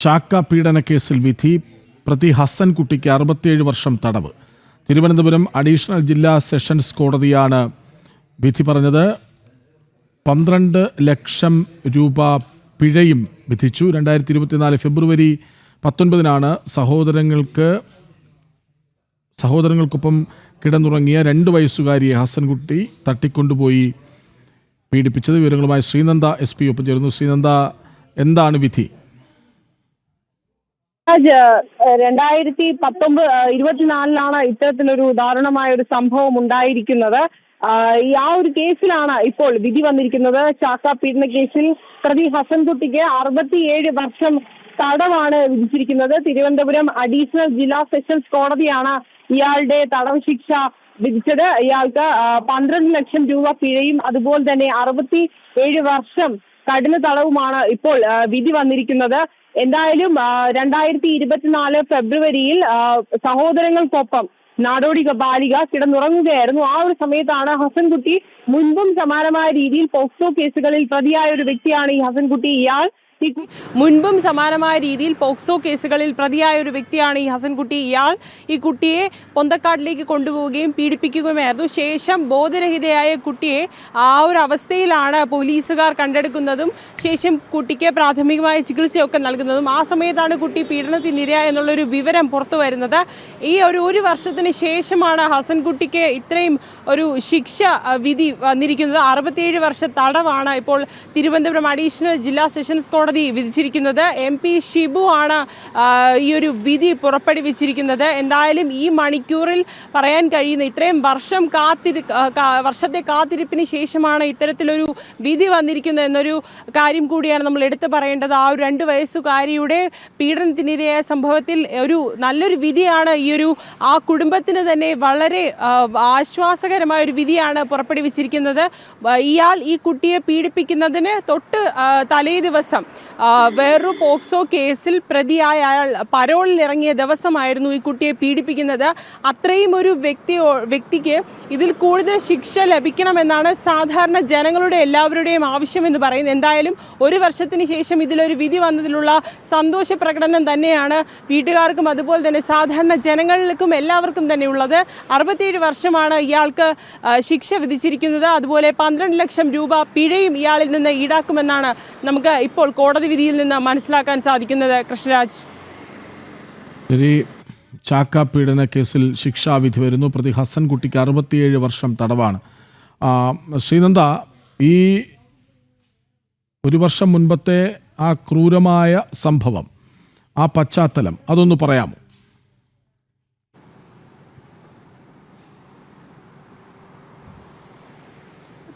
ചാക്ക പീഡനക്കേസിൽ വിധി പ്രതി ഹസൻകുട്ടിക്ക് അറുപത്തിയേഴ് വർഷം തടവ്. തിരുവനന്തപുരം അഡീഷണൽ ജില്ലാ സെഷൻസ് കോടതിയാണ് വിധി പറഞ്ഞത്. പന്ത്രണ്ട് ലക്ഷം രൂപ പിഴയും വിധിച്ചു. രണ്ടായിരത്തി ഇരുപത്തിനാല് ഫെബ്രുവരി പത്തൊൻപതിനാണ് സഹോദരങ്ങൾക്ക് സഹോദരങ്ങൾക്കൊപ്പം കിടന്നുറങ്ങിയ രണ്ട് വയസ്സുകാരിയെ ഹസൻകുട്ടി തട്ടിക്കൊണ്ടുപോയി പീഡിപ്പിച്ചത്. വിവരങ്ങളുമായി ശ്രീനന്ദ എസ് പി ഒപ്പം ചേരുന്നു. ശ്രീനന്ദ എന്താണ് വിധി? രണ്ടായിരത്തി പത്തൊമ്പത് ഇരുപത്തിനാലിലാണ് ഇത്തരത്തിലൊരു ദാരുണമായ ഒരു സംഭവം ഉണ്ടായിരിക്കുന്നത് ഈ ആ ഒരു കേസിലാണ് ഇപ്പോൾ വിധി വന്നിരിക്കുന്നത്. ചാക്ക പീഡന കേസിൽ പ്രതി ഹസൻകുട്ടിക്ക് അറുപത്തിയേഴ് വർഷം തടവാണ് വിധിച്ചിരിക്കുന്നത്. തിരുവനന്തപുരം അഡീഷണൽ ജില്ലാ സെഷൻസ് കോടതിയാണ് ഇയാളുടെ തടവ് ശിക്ഷ വിധിച്ചത്. ഇയാൾക്ക് പന്ത്രണ്ട് ലക്ഷം രൂപ പിഴയും അതുപോലെ തന്നെ അറുപത്തി ഏഴ് വർഷം കഠിന തടവുമാണ് ഇപ്പോൾ വിധി വന്നിരിക്കുന്നത്. എന്തായാലും രണ്ടായിരത്തി ഇരുപത്തിനാല് ഫെബ്രുവരിയിൽ സഹോദരങ്ങൾക്കൊപ്പം നാടോടി ബാലിക കിടന്നുറങ്ങുകയായിരുന്നു. ആ ഒരു സമയത്താണ് ഹസൻകുട്ടി മുൻപും സമാനമായ രീതിയിൽ പോക്സോ കേസുകളിൽ പ്രതിയായ ഒരു വ്യക്തിയാണ് ഈ ഹസൻകുട്ടി. ഇയാൾ മുൻപും സമാനമായ രീതിയിൽ പോക്സോ കേസുകളിൽ പ്രതിയായ ഒരു വ്യക്തിയാണ് ഈ ഹസൻകുട്ടി. ഇയാൾ ഈ കുട്ടിയെ പൊന്തക്കാട്ടിലേക്ക് കൊണ്ടുപോവുകയും പീഡിപ്പിക്കുകയുമായിരുന്നു. ശേഷം ബോധരഹിതയായ കുട്ടിയെ ആ ഒരു അവസ്ഥയിലാണ് പോലീസുകാർ കണ്ടെടുക്കുന്നതും ശേഷം കുട്ടിക്ക് പ്രാഥമികമായ ചികിത്സയൊക്കെ നൽകുന്നതും. ആ സമയത്താണ് കുട്ടി പീഡനത്തിനിരയായ എന്നുള്ളൊരു വിവരം പുറത്തു വരുന്നത്. ഈ ഒരു ഒരു വർഷത്തിന് ശേഷമാണ് ഹസൻകുട്ടിക്ക് ഇത്രയും ഒരു ശിക്ഷ വിധി വന്നിരിക്കുന്നത്. അറുപത്തിയേഴ് വർഷ തടവാണ് ഇപ്പോൾ തിരുവനന്തപുരം അഡീഷണൽ ജില്ലാ സെഷൻസ് കോടതി വിധിച്ചിരിക്കുന്നത് എം പി ഷിബു ആണ് ഈ ഒരു വിധി പുറപ്പെടുവിച്ചിരിക്കുന്നത്. എന്തായാലും ഈ മണിക്കൂറിൽ പറയാൻ കഴിയുന്ന ഇത്രയും വർഷം കാത്തിരി വർഷത്തെ കാത്തിരിപ്പിന് ശേഷമാണ് ഇത്തരത്തിലൊരു വിധി വന്നിരിക്കുന്നത് എന്നൊരു കാര്യം കൂടിയാണ് നമ്മൾ എടുത്തു പറയേണ്ടത്. ആ ഒരു രണ്ട് വയസ്സുകാരിയുടെ പീഡനത്തിനിരയായ സംഭവത്തിൽ ഒരു നല്ലൊരു വിധിയാണ് ഈ ഒരു ആ കുടുംബത്തിന് തന്നെ വളരെ ആശ്വാസകരമായ ഒരു വിധിയാണ് പുറപ്പെടുവിച്ചിരിക്കുന്നത്. ഇയാൾ ഈ കുട്ടിയെ പീഡിപ്പിക്കുന്നതിന് തൊട്ട് തലേ ദിവസം വേറൊരു പോക്സോ കേസിൽ പ്രതിയായ അയാൾ പരോളിൽ ഇറങ്ങിയ ദിവസമായിരുന്നു ഈ കുട്ടിയെ പീഡിപ്പിക്കുന്നത്. അത്രയും ഒരു വ്യക്തി വ്യക്തിക്ക് ഇതിൽ കൂടുതൽ ശിക്ഷ ലഭിക്കണമെന്നാണ് സാധാരണ ജനങ്ങളുടെ എല്ലാവരുടെയും ആവശ്യമെന്ന് പറയുന്നത്. എന്തായാലും ഒരു വർഷത്തിന് ശേഷം ഇതിലൊരു വിധി വന്നതിലുള്ള സന്തോഷ പ്രകടനം തന്നെയാണ് വീട്ടുകാർക്കും അതുപോലെ തന്നെ സാധാരണ ജനങ്ങൾക്കും എല്ലാവർക്കും തന്നെ ഉള്ളത്. അറുപത്തിയേഴ് വർഷമാണ് ഇയാൾക്ക് ശിക്ഷ വിധിച്ചിരിക്കുന്നത്. അതുപോലെ പന്ത്രണ്ട് ലക്ഷം രൂപ പിഴയും ഇയാളിൽ നിന്ന് ഈടാക്കുമെന്നാണ് നമുക്ക് ഇപ്പോൾ കോടതി വിധിയിൽ നിന്ന് മനസ്സിലാക്കാൻ സാധിക്കുന്നത് കൃഷ്ണരാജ്? ശരി ചാക്ക പീഡന കേസിൽ ശിക്ഷാവിധി വരുന്നു. പ്രതി ഹസൻകുട്ടിക്ക് അറുപത്തിയേഴ് വർഷം തടവാണ്. ശ്രീനന്ദ ഈ ഒരു വർഷം മുൻപത്തെ ആ ക്രൂരമായ സംഭവം ആ പശ്ചാത്തലം അതൊന്ന് പറയാമോ?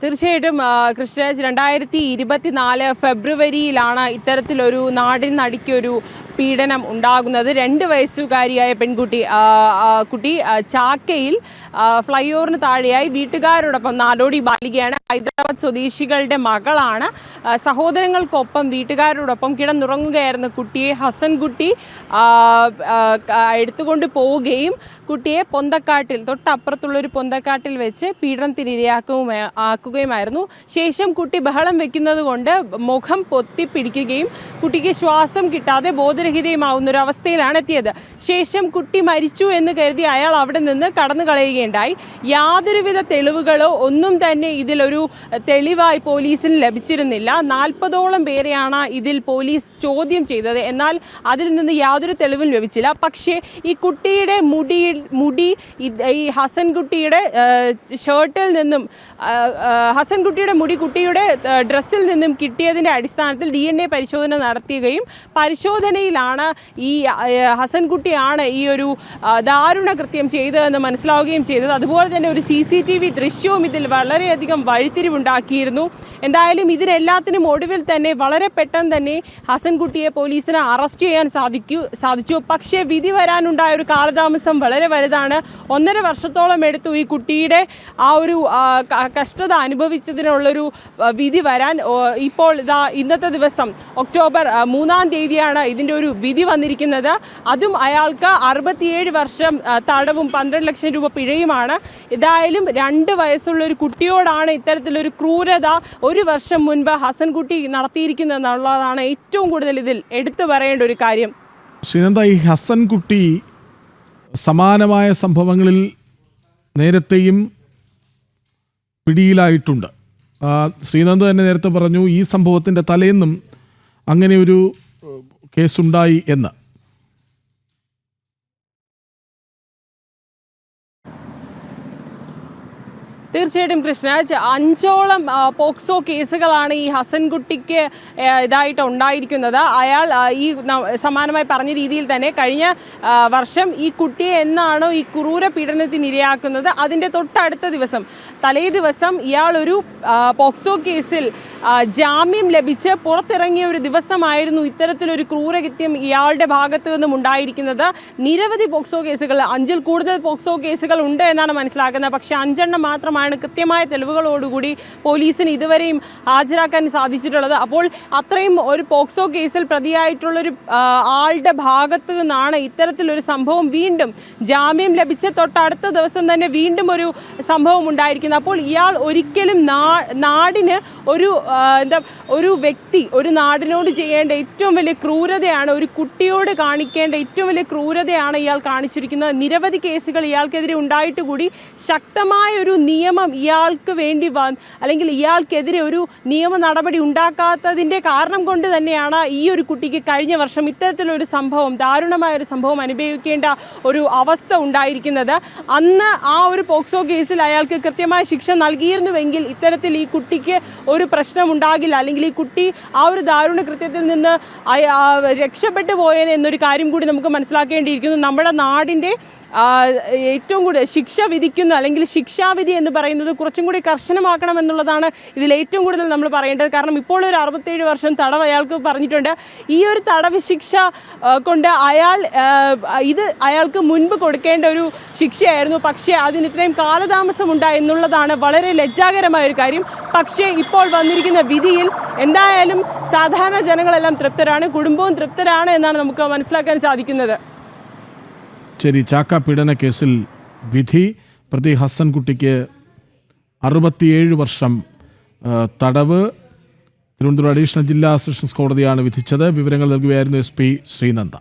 തീർച്ചയായിട്ടും കൃഷ്ണരാജ് രണ്ടായിരത്തി ഇരുപത്തിനാല് ഫെബ്രുവരിയിലാണ് ഇത്തരത്തിലൊരു നാടിൻ നടിക്കൊരു പീഡനം ഉണ്ടാകുന്നത് രണ്ട് വയസ്സുകാരിയായ പെൺകുട്ടി കുട്ടി ചാക്കയിൽ ഫ്ലൈ ഓവറിന് താഴെയായി വീട്ടുകാരോടൊപ്പം നാടോടി ബാലികയാണ്. ഹൈദരാബാദ് സ്വദേശികളുടെ മകളാണ്. സഹോദരങ്ങൾക്കൊപ്പം വീട്ടുകാരോടൊപ്പം കിടന്നുറങ്ങുകയായിരുന്ന കുട്ടിയെ ഹസൻ കുട്ടി എടുത്തുകൊണ്ട് പോവുകയും കുട്ടിയെ പൊന്തക്കാട്ടിൽ തൊട്ടപ്പുറത്തുള്ള ഒരു പൊന്തക്കാട്ടിൽ വെച്ച് പീഡനത്തിന് ഇരയാക്കുകയും ആക്കുകയുമായിരുന്നു. ശേഷം കുട്ടി ബഹളം വെക്കുന്നത് കൊണ്ട് മുഖം പൊത്തി പിടിക്കുകയും കുട്ടിക്ക് ശ്വാസം കിട്ടാതെ ബോധരഹിതയുമാവുന്ന ഒരു അവസ്ഥയിലാണ് എത്തിയത്. ശേഷം കുട്ടി മരിച്ചു എന്ന് കരുതി അയാൾ അവിടെ നിന്ന് കടന്നു കളയുകയുണ്ടായി. യാതൊരുവിധ തെളിവുകളോ ഒന്നും തന്നെ ഇതിലൊരു തെളിവായി പോലീസിന് ലഭിച്ചിരുന്നില്ല. നാൽപ്പതോളം പേരെയാണ് ഇതിൽ പോലീസ് ചോദ്യം ചെയ്തത്. എന്നാൽ അതിൽ നിന്ന് യാതൊരു തെളിവും ലഭിച്ചില്ല. പക്ഷേ ഈ കുട്ടിയുടെ മുടിയിൽ മുടി ഈ ഹസൻകുട്ടിയുടെ കുട്ടിയുടെ ഷർട്ടിൽ നിന്നും ഹസൻ കുട്ടിയുടെ ഹസൻകുട്ടിയുടെ മുടി കുട്ടിയുടെ ഡ്രസ്സിൽ നിന്നും കിട്ടിയതിന്റെ അടിസ്ഥാനത്തിൽ ഡി പരിശോധന നടത്തുകയും പരിശോധനയിലാണ് ഈ ഹസൻകുട്ടിയാണ് ഈ ഒരു ദാരുണ കൃത്യം ചെയ്തതെന്ന് മനസ്സിലാവുകയും ചെയ്തത്. അതുപോലെ തന്നെ ഒരു സി സി ടി വി ദൃശ്യവും ഇതിൽ വളരെയധികം വഴിത്തിരിവുണ്ടാക്കിയിരുന്നു. എന്തായാലും ഇതിനെല്ലാത്തിനും ഒടുവിൽ തന്നെ വളരെ പെട്ടെന്ന് തന്നെ ഹസൻകുട്ടിയെ പോലീസിന് അറസ്റ്റ് ചെയ്യാൻ സാധിക്കൂ സാധിച്ചു. പക്ഷേ വിധി വരാനുണ്ടായ ഒരു കാലതാമസം വളരെ വലുതാണ്. ഒന്നര വർഷത്തോളം എടുത്തു ഈ കുട്ടിയുടെ ആ ഒരു കഷ്ടത അനുഭവിച്ചതിനുള്ളൊരു വിധി വരാൻ ഇപ്പോൾ ഇതാ ഇന്നത്തെ ദിവസം ഒക്ടോബർ മൂന്നാം തീയതിയാണ് ഇതിന്റെ ഒരു വിധി വന്നിരിക്കുന്നത്. അതും അയാൾക്ക് അറുപത്തിയേഴ് വർഷം തടവും പന്ത്രണ്ട് ലക്ഷം രൂപ പിഴയുമാണ്. ഏതായാലും രണ്ട് വയസ്സുള്ള ഒരു കുട്ടിയോടാണ് ഇത്തരത്തിലൊരു ക്രൂരത ഒരു വർഷം മുൻപ് ഹസൻകുട്ടി നടത്തിയിരിക്കുന്നതെന്നുള്ളതാണ് ഏറ്റവും കൂടുതൽ ഇതിൽ എടുത്തു പറയേണ്ട ഒരു കാര്യം. ശ്രീനന്ദ ഈ ഹസൻകുട്ടി സമാനമായ സംഭവങ്ങളിൽ നേരത്തെയും പിടിയിലായിട്ടുണ്ട്. ശ്രീനന്ദ് തന്നെ നേരത്തെ പറഞ്ഞു ഈ സംഭവത്തിന്റെ തലേന്നും അങ്ങനെ ഒരു കേസുണ്ടായി എന്ന് തീർച്ചയായിട്ടും കൃഷ്ണരാജ് അഞ്ചോളം പോക്സോ കേസുകളാണ് ഈ ഹസൻകുട്ടിക്ക് ഇതായിട്ട് ഉണ്ടായിരിക്കുന്നത്. അയാൾ ഈ സമാനമായി പറഞ്ഞ രീതിയിൽ തന്നെ കഴിഞ്ഞ വർഷം ഈ കുട്ടിയെ എന്നാണോ ഈ ക്രൂര പീഡനത്തിന് ഇരയാക്കുന്നത് അതിന്റെ തൊട്ടടുത്ത ദിവസം തലേ ദിവസം ഇയാളൊരു പോക്സോ കേസിൽ ജാമ്യം ലഭിച്ച് പുറത്തിറങ്ങിയ ഒരു ദിവസമായിരുന്നു ഇത്തരത്തിലൊരു ക്രൂരകൃത്യം ഇയാളുടെ ഭാഗത്തു നിന്നും ഉണ്ടായിരിക്കുന്നത്. നിരവധി പോക്സോ കേസുകൾ അഞ്ചിൽ കൂടുതൽ പോക്സോ കേസുകൾ ഉണ്ട് എന്നാണ് മനസ്സിലാക്കുന്നത്. പക്ഷേ അഞ്ചെണ്ണം മാത്രമാണ് കൃത്യമായ തെളിവുകളോടുകൂടി പോലീസിന് ഇതുവരെയും ഹാജരാക്കാൻ സാധിച്ചിട്ടുള്ളത്. അപ്പോൾ അത്രയും ഒരു പോക്സോ കേസിൽ പ്രതിയായിട്ടുള്ളൊരു ആളുടെ ഭാഗത്തു നിന്നാണ് ഇത്തരത്തിലൊരു സംഭവം വീണ്ടും ജാമ്യം ലഭിച്ച തൊട്ടടുത്ത ദിവസം തന്നെ വീണ്ടും ഒരു സംഭവം ഉണ്ടായിരിക്കുന്നത്. അപ്പോൾ ഇയാൾ ഒരിക്കലും നാടിന് ഒരു എന്താ ഒരു വ്യക്തി ഒരു നാടിനോട് ചെയ്യേണ്ട ഏറ്റവും വലിയ ക്രൂരതയാണ് ഒരു കുട്ടിയോട് കാണിക്കേണ്ട ഏറ്റവും വലിയ ക്രൂരതയാണ് ഇയാൾ കാണിച്ചിരിക്കുന്നത്. നിരവധി കേസുകൾ ഇയാൾക്കെതിരെ ഉണ്ടായിട്ട് കൂടി ശക്തമായ ഒരു നിയമം ഇയാൾക്ക് വേണ്ടി അല്ലെങ്കിൽ ഇയാൾക്കെതിരെ ഒരു നിയമ നടപടി ഉണ്ടാക്കാത്തതിന്റെ കാരണം കൊണ്ട് തന്നെയാണ് ഈ ഒരു കുട്ടിക്ക് കഴിഞ്ഞ വർഷം ഇത്തരത്തിലൊരു സംഭവം ദാരുണമായ ഒരു സംഭവം അനുഭവിക്കേണ്ട ഒരു അവസ്ഥ ഉണ്ടായിരിക്കുന്നത്. അന്ന് ആ ഒരു പോക്സോ കേസിൽ അയാൾക്ക് കൃത്യമായ ശിക്ഷ നൽകിയിരുന്നുവെങ്കിൽ ഇത്തരത്തിൽ ഈ കുട്ടിക്ക് ഒരു പ്രശ്നം ഉണ്ടാകില്ല. അല്ലെങ്കിൽ ഈ കുട്ടി ആ ഒരു ദാരുണ കൃത്യത്തിൽ നിന്ന് രക്ഷപ്പെട്ടു പോയേനെ എന്നൊരു കാര്യം കൂടി നമുക്ക് മനസ്സിലാക്കേണ്ടിയിരിക്കുന്നു. നമ്മുടെ നാടിന്റെ ഏറ്റവും കൂടുതൽ ശിക്ഷ വിധിക്കുന്ന അല്ലെങ്കിൽ ശിക്ഷാവിധി എന്ന് പറയുന്നത് കുറച്ചും കൂടി കർശനമാക്കണം എന്നുള്ളതാണ് ഇതിൽ ഏറ്റവും കൂടുതൽ നമ്മൾ പറയേണ്ടത്. കാരണം ഇപ്പോൾ ഒരു അറുപത്തേഴ് വർഷം തടവ് അയാൾക്ക് പറഞ്ഞിട്ടുണ്ട്. ഈ ഒരു തടവ് ശിക്ഷ കൊണ്ട് അയാൾ ഇത് അയാൾക്ക് മുൻപ് കൊടുക്കേണ്ട ഒരു ശിക്ഷയായിരുന്നു. പക്ഷേ അതിന് ഇത്രയും കാലതാമസം ഉണ്ടായി എന്നുള്ളതാണ് വളരെ ലജ്ജാകരമായ ഒരു കാര്യം. പക്ഷേ ഇപ്പോൾ വന്നിരിക്കുന്ന വിധിയിൽ എന്തായാലും സാധാരണ ജനങ്ങളെല്ലാം തൃപ്തരാണ് കുടുംബവും തൃപ്തരാണ് എന്നാണ് നമുക്ക് മനസ്സിലാക്കാൻ സാധിക്കുന്നത്. ശരി ചാക്ക പീഡന കേസിൽ വിധി. പ്രതി ഹസൻകുട്ടിക്ക് അറുപത്തിയേഴ് വർഷം തടവ്. തിരുവനന്തപുരം അഡീഷണൽ ജില്ലാ സെഷൻസ് കോടതിയാണ് വിധിച്ചത്. വിവരങ്ങൾ നൽകുകയായിരുന്നു എസ് പി ശ്രീനന്ദ.